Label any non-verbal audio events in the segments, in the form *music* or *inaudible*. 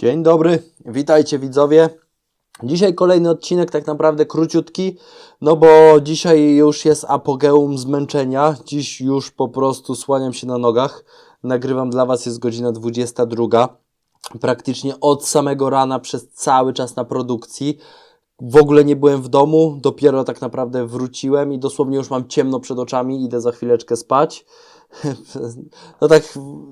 Dzień dobry, witajcie widzowie. Dzisiaj kolejny odcinek, tak naprawdę króciutki, no bo dzisiaj już jest apogeum zmęczenia. Dziś już po prostu słaniam się na nogach. Nagrywam dla Was, jest godzina 22. Praktycznie od samego rana przez cały czas na produkcji. W ogóle nie byłem w domu, dopiero tak naprawdę wróciłem i dosłownie już mam ciemno przed oczami, idę za chwileczkę spać. *laughs* No tak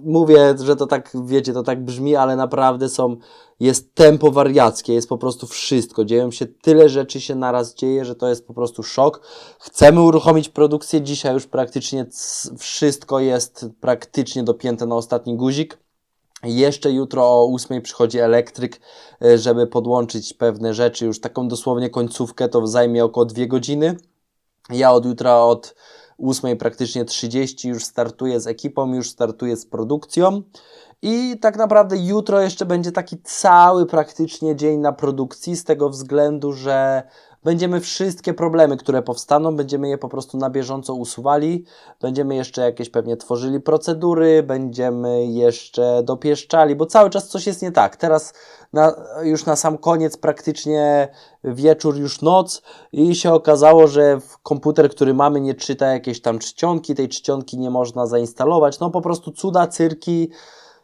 mówię, że to tak, wiecie, to tak brzmi, ale naprawdę są, jest tempo wariackie, jest po prostu wszystko. Dzieją się tyle rzeczy się naraz dzieje, że to jest po prostu szok. Chcemy uruchomić produkcję, dzisiaj już praktycznie wszystko jest praktycznie dopięte na ostatni guzik. Jeszcze jutro o 8 przychodzi elektryk, e, żeby podłączyć pewne rzeczy, już taką dosłownie końcówkę, to zajmie około 2 godziny. Ja od jutra od 8 praktycznie 30 już startuję z ekipą, już startuję z produkcją. I tak naprawdę jutro jeszcze będzie taki cały praktycznie dzień na produkcji, z tego względu, że będziemy wszystkie problemy, które powstaną, będziemy je po prostu na bieżąco usuwali. Będziemy jeszcze jakieś pewnie tworzyli procedury, będziemy jeszcze dopieszczali, bo cały czas coś jest nie tak. Teraz na, już na sam koniec praktycznie wieczór, już noc i się okazało, że komputer, który mamy nie czyta jakieś tam czcionki, tej czcionki nie można zainstalować. No po prostu cuda, cyrki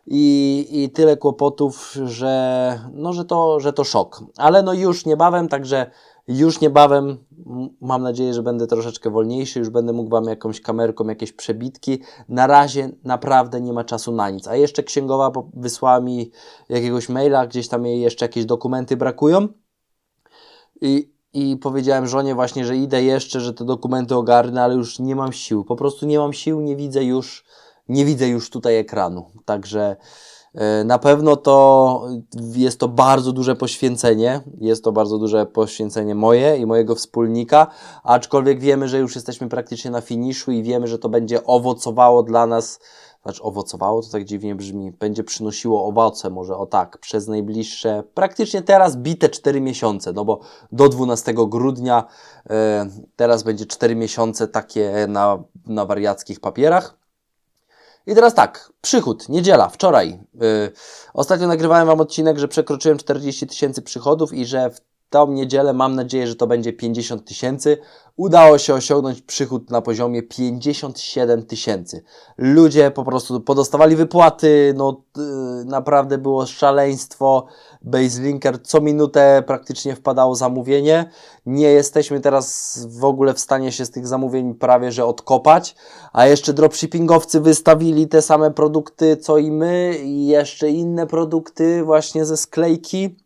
i, i tyle kłopotów, że, no, że, to, że to szok. Ale no już niebawem, także już niebawem mam nadzieję, że będę troszeczkę wolniejszy, już będę mógł Wam jakąś kamerką, jakieś przebitki. Na razie naprawdę nie ma czasu na nic. A jeszcze księgowa wysłała mi jakiegoś maila, gdzieś tam jej jeszcze jakieś dokumenty brakują. I, I powiedziałem żonie właśnie, że idę jeszcze, że te dokumenty ogarnę, ale już nie mam sił. Po prostu nie mam sił, nie widzę już, nie widzę już tutaj ekranu. Także e, na pewno to jest to bardzo duże poświęcenie. Jest to bardzo duże poświęcenie moje i mojego wspólnika, aczkolwiek wiemy, że już jesteśmy praktycznie na finiszu i wiemy, że to będzie owocowało dla nas. Znaczy, owocowało to tak dziwnie brzmi. Będzie przynosiło owoce, może o tak, przez najbliższe, praktycznie teraz bite 4 miesiące, no bo do 12 grudnia e, teraz będzie 4 miesiące takie na, na wariackich papierach. I teraz tak, przychód, niedziela, wczoraj. Yy, ostatnio nagrywałem Wam odcinek, że przekroczyłem 40 tysięcy przychodów i że w tą niedzielę mam nadzieję, że to będzie 50 tysięcy. Udało się osiągnąć przychód na poziomie 57 tysięcy. Ludzie po prostu podostawali wypłaty, no yy, naprawdę było szaleństwo. Baselinker co minutę praktycznie wpadało zamówienie. Nie jesteśmy teraz w ogóle w stanie się z tych zamówień prawie że odkopać, a jeszcze dropshippingowcy wystawili te same produkty co i my i jeszcze inne produkty właśnie ze sklejki.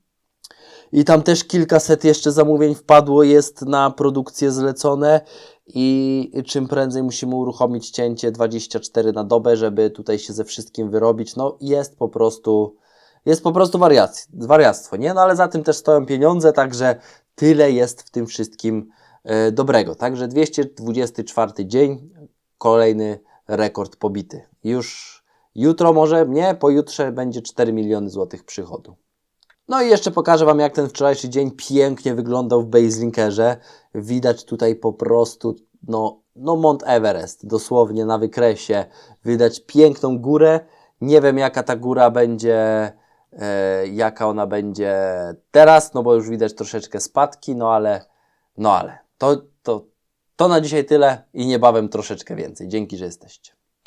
I tam też kilkaset jeszcze zamówień wpadło, jest na produkcję zlecone i czym prędzej musimy uruchomić cięcie 24 na dobę, żeby tutaj się ze wszystkim wyrobić. No jest po prostu, jest po prostu wariac, wariactwo, nie? No ale za tym też stoją pieniądze, także tyle jest w tym wszystkim e, dobrego. Także 224 dzień, kolejny rekord pobity. Już jutro może, nie, pojutrze będzie 4 miliony złotych przychodu. No i jeszcze pokażę Wam, jak ten wczorajszy dzień pięknie wyglądał w Baselinkerze. Widać tutaj po prostu, no, no Mount Everest, dosłownie na wykresie. Widać piękną górę. Nie wiem, jaka ta góra będzie, e, jaka ona będzie teraz, no bo już widać troszeczkę spadki, no ale, no ale, to, to, to na dzisiaj tyle i niebawem troszeczkę więcej. Dzięki, że jesteście.